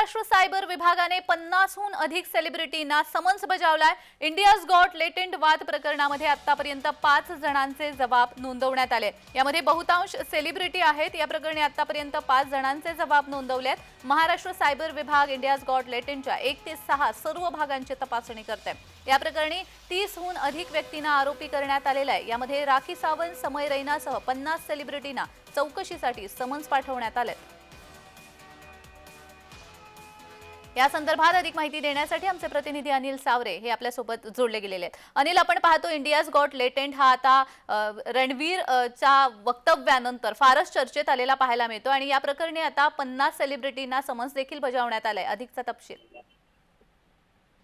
Maharashtra cyber विभागाने पन्नासहून अधिक सेलिब्रिटींना समन्स बजावलाय. इंडियाज गॉट लेटेंट वाद प्रकरणामध्ये आतापर्यंत पाच जणांचे जबाब नोंदवण्यात आले. यामध्ये बहुतांश सेलिब्रिटी आहेत. या प्रकरणी आतापर्यंत पाच जणांचे जबाब नोंदवले आहेत महाराष्ट्र सायबर विभाग इंडियाज गॉट लेटेंटच्या एक ते सहा सर्व भागांची तपासणी करते या प्रकरणी तीसहून अधिक व्यक्तींना आरोपी करण्यात आलेला आहे. यामध्ये राखी सावंत समय रैनासह पन्नास सेलिब्रिटींना चौकशीसाठी समन्स पाठवण्यात आले या संदर्भात अधिक माहिती देण्यासाठी आमचे प्रतिनिधी अनिल सावरे हे आपल्यासोबत जोडले गेलेले आहेत. अनिल आपण पाहतो इंडियाज गॉट लेटेंट हा आता रणवीरच्या रणवीर च्या वक्तव्यानंतर फारच चर्चेत आलेला पाहायला मिळतो आणि या प्रकरणी आता पन्नास सेलिब्रिटींना समन्स देखील बजावण्यात आलाय. अधिकचा तपशील.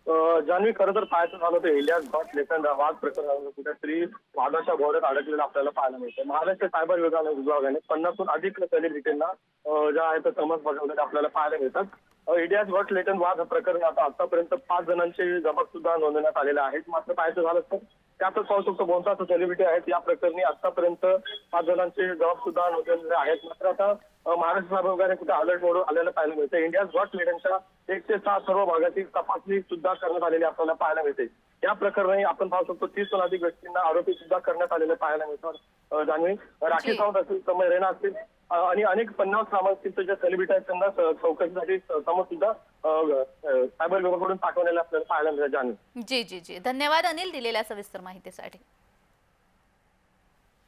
अ, जान्हवी खरं तर पाहायचं झालं तर इलियास गॉट लेखन वाद प्रकरण कुठेतरी वादाच्या भोवऱ्यात अडकलेला आपल्याला पाहायला मिळतं महाराष्ट्र सायबर विभागाने पन्नासहून अधिक सेलिब्रिटींना ज्या आहेत समज बजावलेले आपल्याला पाहायला मिळतात. इंडियाज गॉट लेटन वाद प्रकरण आता आतापर्यंत पाच जणांचे जबाब सुद्धा नोंदवण्यात आलेले आहेत मात्र पाहायचं झालं तर त्यातच पाहू शकतो बहुतांश सेलिब्रिटी आहेत या प्रकरणी आतापर्यंत पाच जणांचे जबाब सुद्धा नोंदवलेले आहेत. मात्र आता महाराष्ट्र सायबर कुठे अलर्ट मोड आलेलं पाहायला मिळतं इंडियाज गॉट लेटनच्या एक ते सहा सर्व भागाची तपासणी सुद्धा करण्यात आलेली आपल्याला पाहायला मिळते. या प्रकरणी आपण पाहू शकतो तीस अधिक व्यक्तींना आरोपी सुद्धा करण्यात आलेले पाहायला मिळतात जान्हवी. राखी. सावंत असतील समय रेना असतील आणि अनेक पन्नास नामांकित ज्या सेलिब्रिटी आहेत त्यांना चौकशीसाठी स- समज सुद्धा सायबर विभागाकडून पाठवलेले आपल्याला पाहायला मिळतात जान्हवी. जी जी जी. धन्यवाद अनिल दिलेल्या सविस्तर माहितीसाठी.